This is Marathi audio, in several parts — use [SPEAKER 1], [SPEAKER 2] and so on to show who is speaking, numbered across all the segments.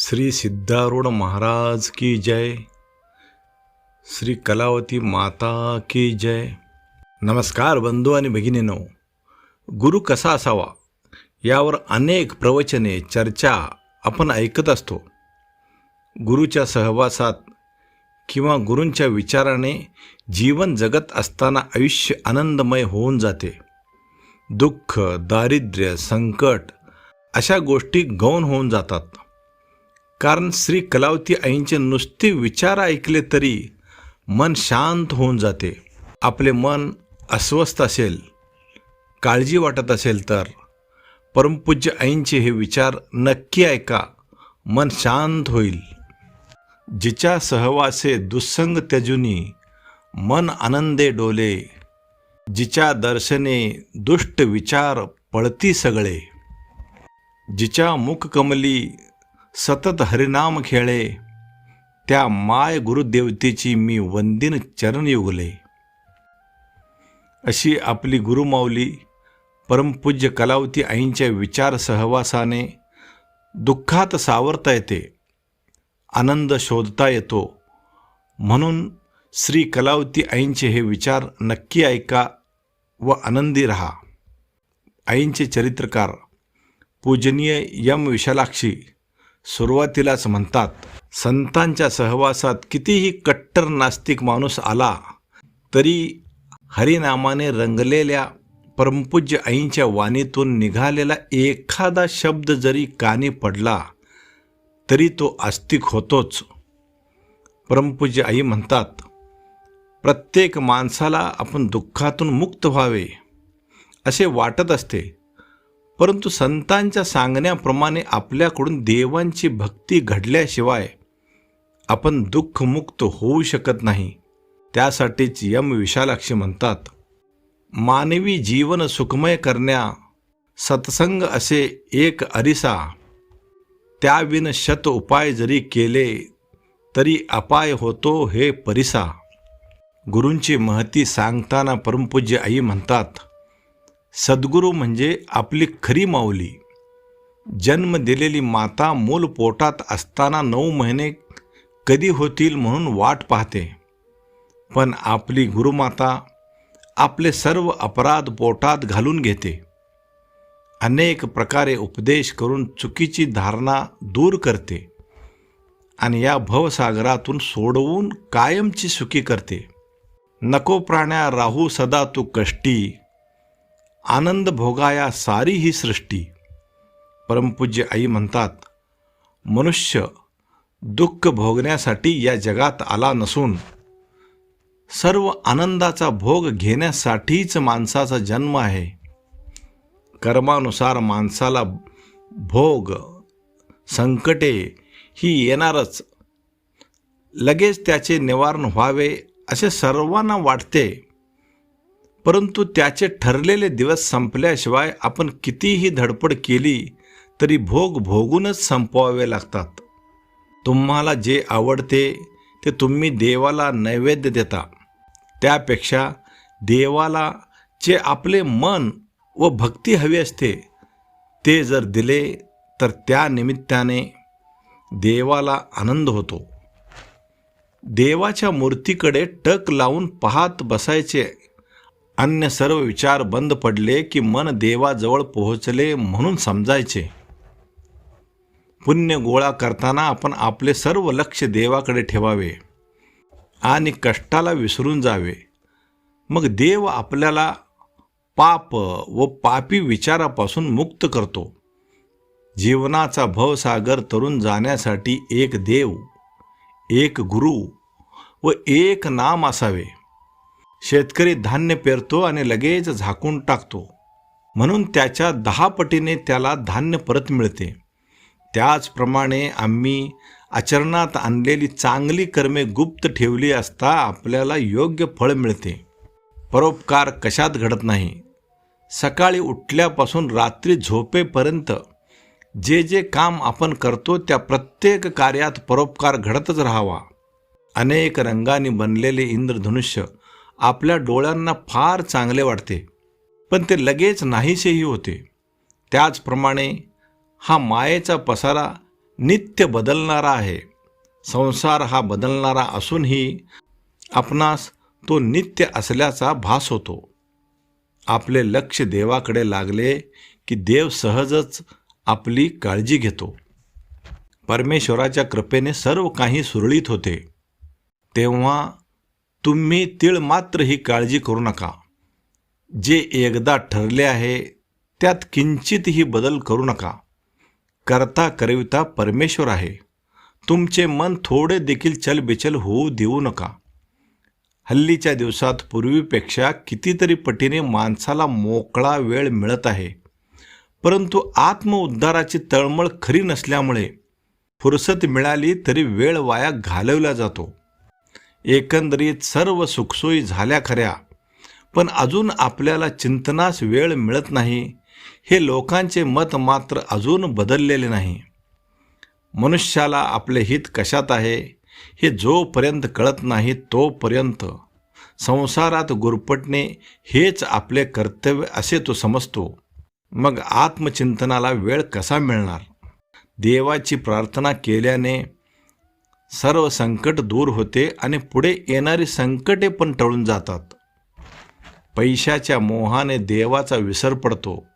[SPEAKER 1] श्री सिद्धारूढ महाराज की जय। श्री कलावती माता की जय। नमस्कार बंधू आणि भगिनीनो गुरु कसा असावा यावर अनेक प्रवचने चर्चा आपण ऐकत असतो. गुरुच्या सहवासात किंवा गुरूंच्या विचाराने जीवन जगत असताना आयुष्य आनंदमय होऊन जाते. दुःख दारिद्र्य संकट अशा गोष्टी गौण होऊन जातात. कारण श्री कलावती आईंचे नुसते विचार ऐकले तरी मन शांत होऊन जाते. आपले मन अस्वस्थ असेल काळजी वाटत असेल तर परमपूज्य आईंचे हे विचार नक्की ऐका मन शांत होईल. जिच्या सहवासे दुस्संग त्यजुनी मन आनंदे डोले जिच्या दर्शने दुष्ट विचार पळती सगळे. जिच्या मुखकमली सतत हरिनाम खेळे. त्या माय गुरुदेवतेची मी वंदिन चरण युगले. अशी आपली गुरुमाऊली परमपूज्य कलावती आईंच्या विचार सहवासाने दुःखात सावरता येते आनंद शोधता येतो. म्हणून श्री कलावती आईंचे हे विचार नक्की ऐका व आनंदी रहा. आईंचे चरित्रकार पूजनीय यम विशालाक्षी सुरुवातीलाच म्हणतात संतांच्या सहवासात कितीही कट्टर नास्तिक माणूस आला तरी हरिनामाने रंगलेल्या परमपूज्य आईंच्या वाणीतून निघालेला एखादा शब्द जरी कानी पडला तरी तो आस्तिक होतोच. परमपूज्य आई म्हणतात प्रत्येक माणसाला आपण दुःखातून मुक्त व्हावे असे वाटत असते परंतु संतांच्या सांगण्याप्रमाणे आपल्याकडून देवांची भक्ती घडल्याशिवाय आपण दुःखमुक्त होऊ शकत नाही. त्यासाठीच यम विशालाक्षी म्हणतात मानवी जीवन सुखमय करण्या सत्संग असे एक अरिसा त्याविन शत उपाय जरी केले तरी अपाय होतो हे परिसा. गुरूंची महती सांगताना परमपूज्य आई म्हणतात सद्गुरू म्हणजे आपली खरी माऊली. जन्म दिलेली माता मूल पोटात असताना नऊ महिने कधी होतील म्हणून वाट पाहते. पण आपली गुरुमाता आपले सर्व अपराध पोटात घालून घेते. अनेक प्रकारे उपदेश करून चुकीची धारणा दूर करते आणि या भवसागरातून सोडवून कायमची सुखी करते. नको प्राण्या राहू सदा तू कष्टी. आनंद भोगाया सारी ही सृष्टी. परमपूज्य आई म्हणतात मनुष्य दुःख भोगण्यासाठी या जगात आला नसून सर्व आनंदाचा भोग घेण्यासाठीच माणसाचा जन्म आहे. कर्मानुसार माणसाला भोग संकटे ही येणारच. लगेच त्याचे निवारण व्हावे असे सर्वांना वाटते. परंतु त्याचे ठरलेले दिवस संपल्याशिवाय आपण कितीही धडपड केली तरी भोग भोगूनच संपवावे लागतात. तुम्हाला जे आवडते ते तुम्ही देवाला नैवेद्य देता. त्यापेक्षा देवाला जे आपले मन व भक्ती हवी असते ते जर दिले तर त्या निमित्ताने देवाला आनंद होतो. देवाच्या मूर्तीकडे टक लावून पाहत बसायचे अन्य सर्व विचार बंद पडले की मन देवाजवळ पोहोचले म्हणून समजायचे. पुण्य गोळा करताना आपण आपले सर्व लक्ष देवाकडे ठेवावे आणि कष्टाला विसरून जावे. मग देव आपल्याला पाप व पापी विचारापासून मुक्त करतो. जीवनाचा भवसागर तरुण जाण्यासाठी एक देव एक गुरु व एक नाम असावे. शेतकरी धान्य पेरतो आणि लगेच झाकून टाकतो. म्हणून त्याच्या दहा पटीने त्याला धान्य परत मिळते. त्याचप्रमाणे आम्ही आचरणात आणलेली चांगली कर्मे गुप्त ठेवली असता आपल्याला योग्य फळ मिळते. परोपकार कशात घडत नाही. सकाळी उठल्यापासून रात्री झोपेपर्यंत जे जे काम आपण करतो त्या प्रत्येक कार्यात परोपकार घडतच राहावा. अनेक रंगांनी बनलेले इंद्रधनुष्य आपल्या डोळ्यांना फार चांगले वाटते पण ते लगेच नाहीसेही होते. त्याचप्रमाणे हा मायेचा पसारा नित्य बदलणारा आहे. संसार हा बदलणारा असूनही आपणास तो नित्य असल्याचा भास होतो. आपले लक्ष देवाकडे लागले की देव सहजच आपली काळजी घेतो. परमेश्वराच्या कृपेने सर्व काही सुरळीत होते. तेव्हा तुम्ही तीळ मात्र ही काळजी करू नका. जे एकदा ठरले आहे त्यात किंचितही बदल करू नका. करता करविता परमेश्वर आहे. तुमचे मन थोडे देखील चलबिचल होऊ देऊ नका. हल्लीच्या दिवसात पूर्वीपेक्षा कितीतरी पटीने माणसाला मोकळा वेळ मिळत आहे. परंतु आत्मउद्धाराची तळमळ खरी नसल्यामुळे फुरसत मिळाली तरी वेळ वाया घालवला जातो. एकंदरीत सर्व सुखसोयी झाल्या खऱ्या. पण अजून आपल्याला चिंतनास वेळ मिळत नाही. हे लोकांचे मत मात्र अजून बदललेले नाही. मनुष्याला आपले हित कशात आहे हे जोपर्यंत कळत नाही तोपर्यंत. संसारात गुरपटणे हेच आपले कर्तव्य असे तो समजतो. मग आत्मचिंतनाला वेळ कसा मिळणार? देवाची प्रार्थना केल्याने सर्व संकट दूर होते आणि पुढे येणारी संकटे पण टळून जातात. पैशाच्या मोहाने देवाचा विसर पडतो.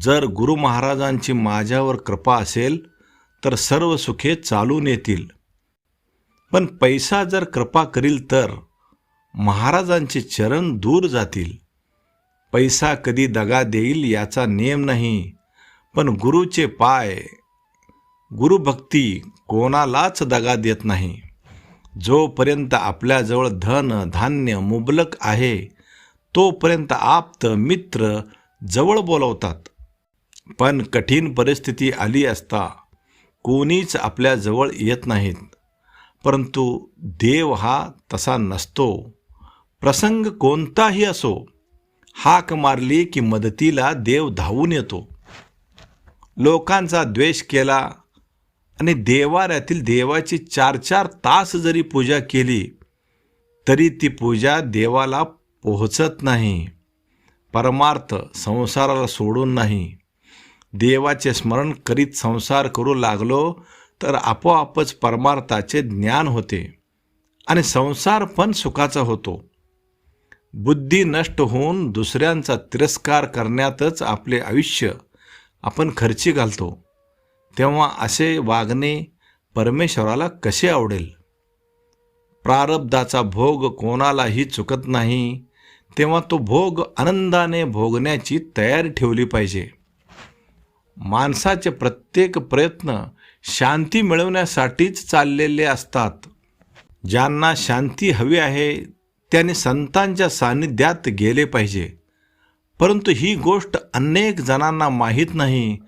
[SPEAKER 1] जर गुरु महाराजांची माझ्यावर कृपा असेल तर सर्व सुखे चालून येतील. पण पैसा जर कृपा करील तर महाराजांचे चरण दूर जातील. पैसा कधी दगा देईल याचा नियम नाही पण गुरुचे पाय गुरुभक्ती कोणालाच दगा देत नाही. जोपर्यंत आपल्याजवळ धन धान्य मुबलक आहे तोपर्यंत आप्त मित्र जवळ बोलवतात. पण कठीण परिस्थिती आली असता कोणीच आपल्याजवळ येत नाहीत. परंतु देव हा तसा नसतो. प्रसंग कोणताही असो हाक मारली की मदतीला देव धावून येतो. लोकांचा द्वेष केला आणि देवाऱ्यातील देवाची चार चार तास जरी पूजा केली तरी ती पूजा देवाला पोहोचत नाही. परमार्थ संसाराला सोडून नाही. देवाचे स्मरण करीत संसार करू लागलो तर आपोआपच परमार्थाचे ज्ञान होते आणि संसार पण सुखाचा होतो. बुद्धी नष्ट होऊन दुसऱ्यांचा तिरस्कार करण्यातच आपले आयुष्य आपण खर्ची घालतो. तेव्हा असे वागणे परमेश्वराला कसे आवडेल? प्रारब्धाचा भोग कोणालाही चुकत नाही तेव्हा तो भोग आनंदाने भोगण्याची तयारी ठेवली पाहिजे. माणसाचे प्रत्येक प्रयत्न शांती मिळवण्यासाठीच चाललेले असतात. ज्यांना शांती हवी आहे त्याने संतांच्या सान्निध्यात गेले पाहिजे. परंतु ही गोष्ट अनेक जणांना माहीत नाही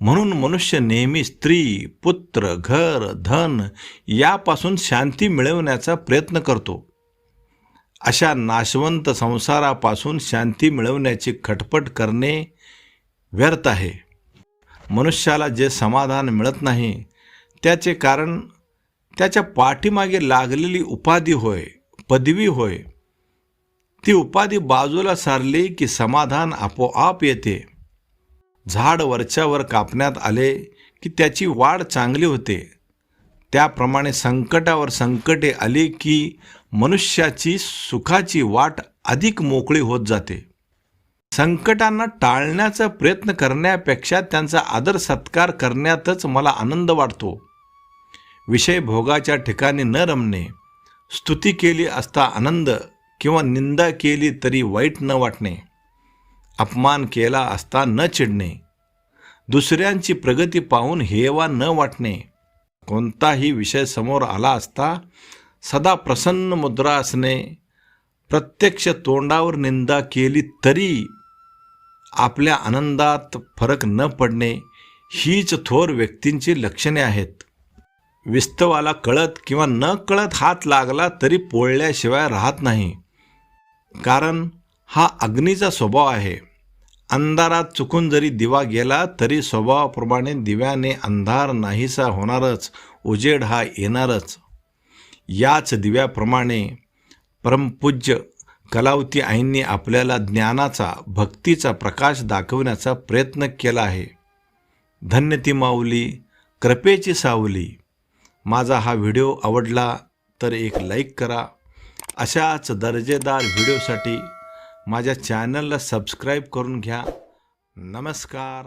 [SPEAKER 1] म्हणून मनुष्य नेहमी स्त्री पुत्र घर धन यापासून शांती मिळवण्याचा प्रयत्न करतो. अशा नाशवंत संसारापासून शांती मिळवण्याची खटपट करणे व्यर्थ आहे. मनुष्याला जे समाधान मिळत नाही त्याचे कारण त्याच्या पाठीमागे लागलेली उपाधी होय पदवी होय. ती उपाधी बाजूला सारली की समाधान आपोआप येते. झाड वरच्यावर कापण्यात आले की त्याची वाढ चांगली होते. त्याप्रमाणे संकटावर संकटे आली की मनुष्याची सुखाची वाट अधिक मोकळी होत जाते. संकटांना टाळण्याचा प्रयत्न करण्यापेक्षा त्यांचा आदर सत्कार करण्यातच मला आनंद वाटतो. विषय भोगाच्या ठिकाणी न रमणे स्तुती केली असता आनंद किंवा निंदा केली तरी वाईट न वाटणे. अपमान केला असता न चिडणे. दुसऱ्यांची प्रगती पाहून हेवा न वाटणे. कोणताही विषय समोर आला असता सदा प्रसन्न मुद्रा असणे. प्रत्यक्ष तोंडावर निंदा केली तरी आपल्या आनंदात फरक न पडणे हीच थोर व्यक्तींची लक्षणे आहेत. विस्तवाला कळत किंवा न कळत हात लागला तरी पोळल्याशिवाय राहत नाही. कारण हा अग्नीचा स्वभाव आहे. अंधारात चुकून जरी दिवा गेला तरी स्वभावाप्रमाणे दिव्याने अंधार नाहीसा होणारच उजेड हा येणारच. याच दिव्याप्रमाणे परमपूज्य कलावती आईंनी आपल्याला ज्ञानाचा भक्तीचा प्रकाश दाखवण्याचा प्रयत्न केला आहे. धन्य ती माऊली कृपेची सावली. माझा हा व्हिडिओ आवडला तर एक लाईक करा. अशाच दर्जेदार व्हिडिओसाठी माझ्या चॅनलला सबस्क्राईब करून घ्या. नमस्कार.